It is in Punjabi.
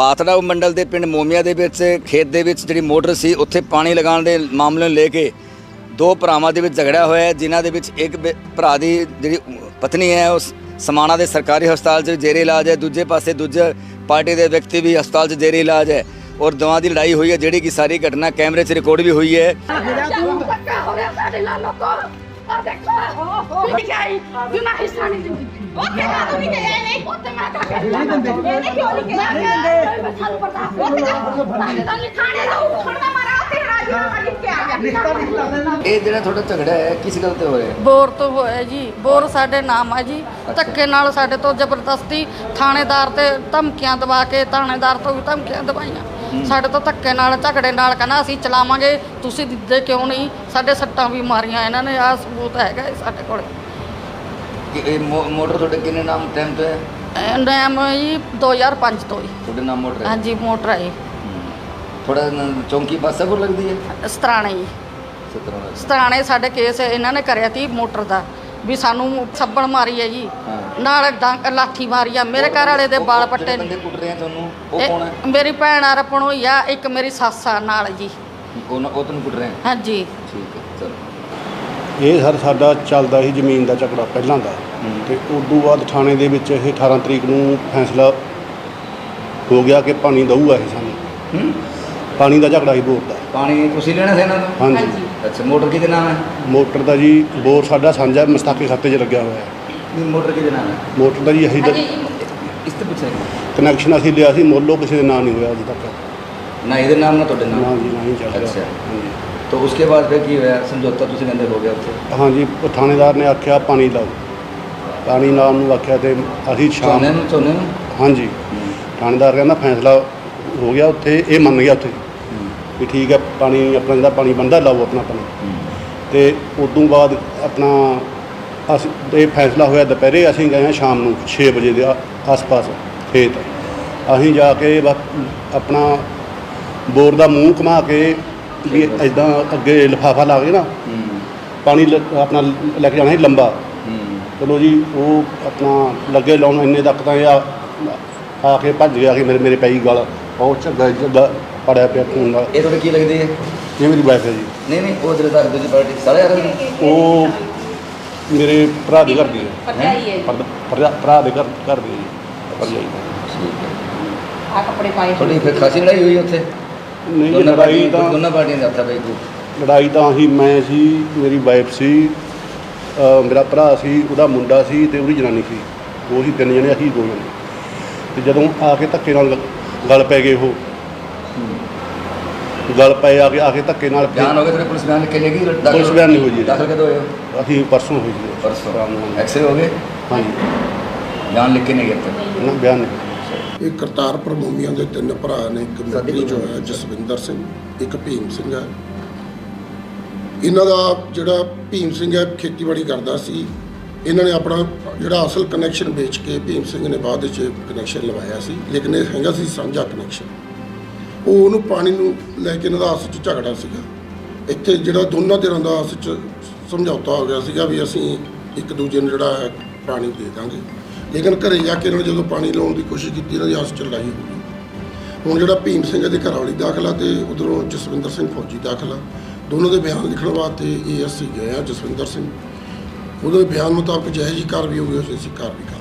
ਪਾਤੜਾ ਮੰਡਲ ਦੇ ਪਿੰਡ ਮੋਮੀਆ ਦੇ ਵਿੱਚ, ਖੇਤ ਦੇ ਵਿੱਚ ਜਿਹੜੀ ਮੋਟਰ ਸੀ, ਉੱਥੇ ਪਾਣੀ ਲਗਾਉਣ ਦੇ ਮਾਮਲੇ ਨੂੰ ਲੈ ਕੇ ਦੋ ਭਰਾਵਾਂ ਦੇ ਵਿੱਚ ਝਗੜਾ ਹੋਇਆ ਜਿਨ੍ਹਾਂ ਦੇ ਵਿੱਚ ਇੱਕ ਭਰਾ ਦੀ ਜਿਹੜੀ ਪਤਨੀ ਹੈ ਉਸ ਸਮਾਣਾ ਦੇ ਸਰਕਾਰੀ ਹਸਪਤਾਲ 'ਚ ਜੇਰੇ ਇਲਾਜ ਹੈ, ਦੂਜੇ ਪਾਸੇ ਦੂਜੇ ਪਾਰਟੀ ਦੇ ਵਿਅਕਤੀ ਵੀ ਹਸਪਤਾਲ 'ਚ ਜੇਰੇ ਇਲਾਜ ਹੈ ਔਰ ਦੋਵਾਂ ਦੀ ਲੜਾਈ ਹੋਈ ਹੈ, ਜਿਹੜੀ ਕਿ ਸਾਰੀ ਘਟਨਾ ਕੈਮਰੇ 'ਚ ਰਿਕਾਰਡ ਵੀ ਹੋਈ ਹੈ। ਧੱਕਾ ਹੋ ਰਿਹਾ ਸਾਡੇ ਨਾਲ ਲੋਕੋ ਆ ਦੇਖੋ ਲਿਖ ਆਈ ਬਿਨਾ ਹਿੱਸਾ ਨਹੀਂ ਦਿੰਦੀ ਉਹ ਕਹਿੰਦਾ ਤੂੰ ਨਹੀਂ ਗਿਆ ਨਹੀਂ ਪੁੱਤ ਮੈਂ ਤਾਂ ਕਹਿੰਦਾ ਇਹ ਨਹੀਂ ਕਿਉਂ ਨਹੀਂ ਗਿਆ ਮੈਂ ਸਾਨੂੰ ਪਤਾ ਉਹ ਕਹਿੰਦਾ ਤਾਂ ਲਿਖਾਣੇ ਦਾ ਉੱਠਣ ਦਾ ਮਾਰਾ ਉੱਥੇ ਰਾਜੀ ਨਾਲ ਲਿਖ ਕੇ ਆ ਗਿਆ ਇਹ ਜਿਹੜਾ ਤੁਹਾਡਾ ਝਗੜਾ ਹੈ ਕਿਸ ਗੱਲ ਤੇ ਹੋ ਰਿਹਾ ਹੈ ਬੋਰ ਤੋਂ ਹੋਇਆ ਜੀ। ਬੋਰ ਸਾਡੇ ਨਾਮ ਹੈ ਜੀ। ਧੱਕੇ ਨਾਲ ਸਾਡੇ ਤੋਂ ਜ਼ਬਰਦਸਤੀ ਥਾਣੇਦਾਰ ਤੇ ਧਮਕੀਆਂ ਦਵਾ ਕੇ ਥਾਣੇਦਾਰ ਤੋਂ ਵੀ ਧਮਕੀਆਂ ਦਵਾਈਆਂ। ਸਾਡੇ ਤੋਂ ਧੱਕੇ ਨਾਲ ਝਗੜੇ ਨਾਲ ਕਹਿੰਦਾ ਅਸੀਂ ਚਲਾਵਾਂਗੇ ਤੁਸੀਂ ਦਿੱਦੇ ਕਿਉਂ ਨਹੀਂ? ਸਾਡੇ ਸੱਟਾਂ ਵੀ ਮਾਰੀਆਂ ਇਹਨਾਂ ਨੇ ਆਹ ਸਬੂਤ ਹੈਗਾ ਇਹ ਸਾਡੇ ਕੋਲ। ਕਿ ਇਹ ਮੋ- ਮੋਟਰ ਤੁਹਾਡੇ ਕਿੰਨੇ ਨਾਮ ਟਾਈਮ ਤੋਂ ਹੈ? ਨਾਮ ਜੀ 2005 ਤੋਂ ਹੀ ਤੁਹਾਡੇ ਨਾਮ ਮੋਟਰ ਹੈ? ਹਾਂਜੀ ਮੋਟਰ ਹੈ ਥੋੜਾ ਚੌਂਕੀ ਬਾਸਾਪੁਰ ਲੱਗਦੀ ਹੈ? ਸਤਰਾਣੇ ਜੀ। 17 ਦਾ ਸਤਰਾਣੇ ਸਾਡੇ ਕੇਸ ਇਹਨਾਂ ਨੇ ਕਰਿਆ ਤੀ ਮੋਟਰ ਦਾ। ਵੀ ਸਾਨੂੰ ਸੱਬਣ ਮਾਰੀ ਹੈ ਜੀ। ਹਾਂ ਨਾਲ ਡੰਕ ਲਾਠੀ ਮਾਰੀ ਆ। ਮੇਰੇ ਘਰ ਵਾਲੇ ਦੇ ਵਾਲ ਪੱਟੇ ਜਿਹੜੇ ਨੇ। ਬੰਦੇ ਕੁੱਟ ਰਹੇ ਆ ਤੁਹਾਨੂੰ ਉਹ ਕੌਣ ਹੈ? ਮੇਰੀ ਭੈਣ ਆ ਰਪਣ ਹੋਈ ਆ ਇੱਕ ਮੇਰੀ ਸੱਸ ਆ ਨਾਲ ਜੀ। ਉਹ ਉਹ ਤੁਹਾਨੂੰ ਕੁੱਟ ਰਹੇ ਆ? ਹਾਂਜੀ। ਠੀਕ ਹੈ ਚਲੋ। ਇਹ ਸਰ ਸਾਡਾ ਚੱਲਦਾ ਸੀ ਜ਼ਮੀਨ ਦਾ ਝਗੜਾ ਪਹਿਲਾਂ ਦਾ। ਹੂੰ। ਤੇ ਉਸ ਤੋਂ ਬਾਅਦ ਥਾਣੇ ਦੇ ਵਿੱਚ ਇਹ 18 ਤਰੀਕ ਨੂੰ ਫੈਸਲਾ ਹੋ ਗਿਆ ਕਿ ਪਾਣੀ ਦਊਗਾ ਇਹ ਸਾਨੂੰ। ਹੂੰ। ਪਾਣੀ ਦਾ ਝਗੜਾ ਹੀ ਬੋਰ ਦਾ। ਪਾਣੀ ਤੁਸੀਂ ਲੈਣਾ ਸੀ ਇਹਨਾਂ ਤੋਂ? ਹਾਂਜੀ। ਅੱਛਾ ਮੋਟਰ ਕਿਹਦੇ ਨਾਮ ਹੈ? ਮੋਟਰ ਦਾ ਜੀ ਬੋਰ ਸਾਡਾ ਸਾਂਝਾ ਮਸਤਾਕੇ ਖਾਤੇ 'ਚ ਲੱਗਿਆ ਹੋਇਆ ਹੈ। ਨਹੀਂ ਮੋਟਰ ਕਿਹਦੇ ਨਾਮ ਹੈ? ਮੋਟਰ ਦਾ ਜੀ ਅਸੀਂ ਇਸ ਤੇ ਪੁੱਛਿਆ ਕਨੈਕਸ਼ਨ ਅਸੀਂ ਲਿਆ ਸੀ ਮੁੱਲੋਂ ਕਿਸੇ ਦੇ ਨਾਂ ਨਹੀਂ ਹੋਇਆ ਅਜੇ ਤੱਕ। ਨਾ ਇਹਦੇ ਨਾਮ ਨਾ ਤੁਹਾਡੇ ਨਾ ਨਾਮ ਜੀ ਨਹੀਂ ਚੱਲ ਅੱਛਾ। ਰਿਹਾ ਹਾਂਜੀ। ਤਾਂ ਉਸਕੇ ਬਾਅਦ ਫਿਰ ਕੀ ਹੋਇਆ? ਸਮਝੌਤਾ ਤੁਸੀਂ ਕਹਿੰਦੇ ਹੋ ਗਿਆ ਉੱਥੇ। ਹਾਂਜੀ ਉਹ ਥਾਣੇਦਾਰ ਨੇ ਆਖਿਆ ਪਾਣੀ ਲਾਓ। ਪਾਣੀ ਲਾਉਣ ਨੂੰ ਆਖਿਆ ਤੇ ਅਸੀਂ ਸ਼ਾਮ ਝੋਨੇ ਨੂੰ ਝੋਨੇ ਨੂੰ? ਹਾਂਜੀ। ਥਾਣੇਦਾਰ ਕਹਿੰਦਾ ਫੈਸਲਾ ਹੋ ਗਿਆ ਉੱਥੇ ਇਹ ਮੰਨ ਗਿਆ ਉੱਥੇ। ਵੀ ਠੀਕ ਹੈ, ਪਾਣੀ, ਆਪਣਾ ਜਿਹੜਾ ਪਾਣੀ ਬੰਦਾ ਲਾਓ ਆਪਣਾ ਪਾਣੀ। ਤੇ ਉਦੋਂ ਬਾਅਦ ਆਪਣਾ ਅਸੀਂ, ਇਹ ਫੈਸਲਾ ਹੋਇਆ ਦੁਪਹਿਰੇ, ਅਸੀਂ ਗਏ ਹਾਂ ਸ਼ਾਮ ਨੂੰ 6 ਵਜੇ ਦੇ ਆ- ਆਸ-ਪਾਸ ਖੇਤ। ਅਸੀਂ ਜਾ ਕੇ ਬਸ ਆਪਣਾ ਬੋਰ ਦਾ ਮੂੰਹ ਘੁਮਾ ਕੇ ਵੀ ਇਦਾਂ ਅੱਗੇ ਲਿਫਾਫਾ ਲਾ ਕੇ ਨਾ, ਪਾਣੀ ਲ- ਆਪਣਾ ਲੈ ਕੇ ਜਾਣਾ ਸੀ ਲੰਬਾ। ਚਲੋ ਜੀ, ਉਹ ਆਪਣਾ ਲੱਗੇ ਲਾਉਣ, ਇੰਨੇ ਤੱਕ ਤਾਂ ਇਹ ਆ ਆ ਕੇ ਭੱਜ ਗਿਆ ਕਿ ਮੇਰੇ ਮੇਰੇ ਪਈ ਗਲ। ਬਹੁਤ ਝੱਗਾ ਝੱਗਾ ਪੜਿਆ ਪਿਆ ਖੂਨ ਨਾਲ ਇਹ ਤੁਹਾਡੇ ਕੀ ਲੱਗਦੀ ਹੈ? ਇਹ ਮੇਰੀ ਵਾਈਫ ਹੈ ਜੀ। ਨਹੀਂ ਨਹੀਂ ਉਹ ਜਿਹੜੇ ਤੁਹਾਡੇ ਦੂਜੀ ਪਾਰਟੀ ਸਾਰੇ ਆ ਰਹੇ ਨੇ? ਉਹ ਮੇਰੇ ਭਰਾ ਦੇ ਘਰ ਦੀ ਹੈ। ਭਰਜਾਈ ਹੈ ਭਰਾ- ਭਰਾ ਭਰਾ ਦੇ ਘਰ ਘਰ ਦੀ ਹੈ ਜੀ। ਭਰਜਾਈ ਠੀਕ ਹੈ। ਆ ਕੱਪੜੇ ਪਾਏ ਤੁਹਾਡੀ ਫਿਰ ਖਾਸੀ ਲੜਾਈ ਹੋਈ ਉੱਥੇ? ਨਹੀਂ ਜੀ, ਦੋਨਾਂ ਲੜਾਈ ਪਾਰਟੀਆਂ ਤਾਂ ਦੋਨਾਂ ਪਾਰਟੀਆਂ ਦੇ ਹੱਥਾਂ ਪਈ ਕੋ ਲੜਾਈ ਤਾਂ ਹੀ ਮੈਂ ਸੀ ਮੇਰੀ ਵਾਈਫ ਸੀ ਮੇਰਾ ਭਰਾ ਸੀ ਉਹਦਾ ਮੁੰਡਾ ਸੀ ਤੇ ਉਹਦੀ ਜਨਾਨੀ ਸੀ। ਉਹ ਹੀ ਤਿੰਨ ਜਣੇ ਅਸੀਂ ਦੋ ਜਣੇ। ਤੇ ਜਦੋਂ ਆ ਕੇ ਧੱਕੇ ਨਾਲ ਗਲ ਪੈ ਗਏ ਉਹ। ਗਲ ਪਏ ਆ ਕੇ ਆ ਕੇ ਧੱਕੇ ਨਾਲ ਫਿਰ ਬਿਆਨ ਹੋ ਗਏ ਤੁਹਾਡੇ ਪੁਲਿਸ ਬਿਆਨ ਕਿੰਨੇ ਕੀ? ਦਾਖਲ ਪੁਲਿਸ ਬਿਆਨ ਨਹੀਂ ਹੋਈ ਜੀ। ਦਾਖਲ ਕਦੋਂ ਹੋਏ ਹੋ? ਅਸੀਂ ਪਰਸੋਂ ਹੋਈ ਸੀ ਪਰਸੋਂ। ਨੂੰ। ਐਕਸਰੇ ਹੋ ਗਏ? ਹਾਂਜੀ। ਬਿਆਨ ਲਿਖ ਕੇ ਨਹੀਂ ਗਏ ਤੇ ਨਾ ਬਿਆਨ ਨਹੀਂ। ਇਹ ਕਰਤਾਰਪੁਰ ਮੂਮੀਆਂ ਦੇ ਤਿੰਨ ਭਰਾ ਨੇ ਇੱਕ ਮੰਤਰੀ ਜੋ ਹੈ ਜਸਵਿੰਦਰ ਸਿੰਘ ਇੱਕ ਭੀਮ ਸਿੰਘ ਹੈ। ਇਹਨਾਂ ਦਾ ਜਿਹੜਾ ਭੀਮ ਸਿੰਘ ਹੈ ਖੇਤੀਬਾੜੀ ਕਰਦਾ ਸੀ। ਇਹਨਾਂ ਨੇ ਆਪਣਾ ਜਿਹੜਾ ਅਸਲ ਕਨੈਕਸ਼ਨ ਵੇਚ ਕੇ ਭੀਮ ਸਿੰਘ ਨੇ ਬਾਅਦ ਵਿੱਚ ਕਨੈਕਸ਼ਨ ਲਵਾਇਆ ਸੀ, ਲੇਕਿਨ ਇਹ ਹੈਗਾ ਸੀ ਸਾਂਝਾ ਕਨੈਕਸ਼ਨ ਉਹ ਉਹਨੂੰ ਪਾਣੀ ਨੂੰ ਲੈ ਕੇ ਇਹਨਾਂ ਦਾ ਆਪਸ ਵਿੱਚ ਝਗੜਾ ਸੀਗਾ। ਇੱਥੇ ਜਿਹੜਾ ਦੋਨਾਂ ਧਿਰਾਂ ਦਾ ਆਪਸ ਵਿੱਚ ਸਮਝੌਤਾ ਹੋ ਗਿਆ ਸੀਗਾ ਵੀ ਅਸੀਂ ਇੱਕ ਦੂਜੇ ਨੂੰ ਜਿਹੜਾ ਹੈ ਪਾਣੀ ਦੇ ਦਾਂਗੇ। ਲੇਕਿਨ ਘਰੇ ਜਾ ਕੇ ਇਹਨਾਂ ਨੇ ਜਦੋਂ ਪਾਣੀ ਲਾਉਣ ਦੀ ਕੋਸ਼ਿਸ਼ ਕੀਤੀ, ਇਹਨਾਂ ਦੀ ਆਪਸ ਵਿੱਚ ਲੜਾਈ ਹੋ ਗਈ। ਹੁਣ ਜਿਹੜਾ ਭੀਮ ਸਿੰਘ ਦੇ ਘਰ ਵਾਲੀ ਦਾਖਲਾ ਤੇ ਉਧਰੋਂ ਜਸਵਿੰਦਰ ਸਿੰਘ ਫੌਜੀ ਦਾਖਲਾ ਦੋਨੋਂ ਦੇ ਬਿਆਨ ਲਿਖਣ ਵਾਸਤੇ ਏਐਸਸੀ ਗਏ ਆ ਜਸਵਿੰਦਰ ਸਿੰਘ। ਉਹਦੇ ਬਿਆਨ ਮੁਤਾਬਕ ਜਿਹੋ ਜਿਹੀ ਕਾਰਵਾਈ ਹੋਈ ਅਸੀਂ ਕਾਰਵਾਈ ਕਰਾਂਗੇ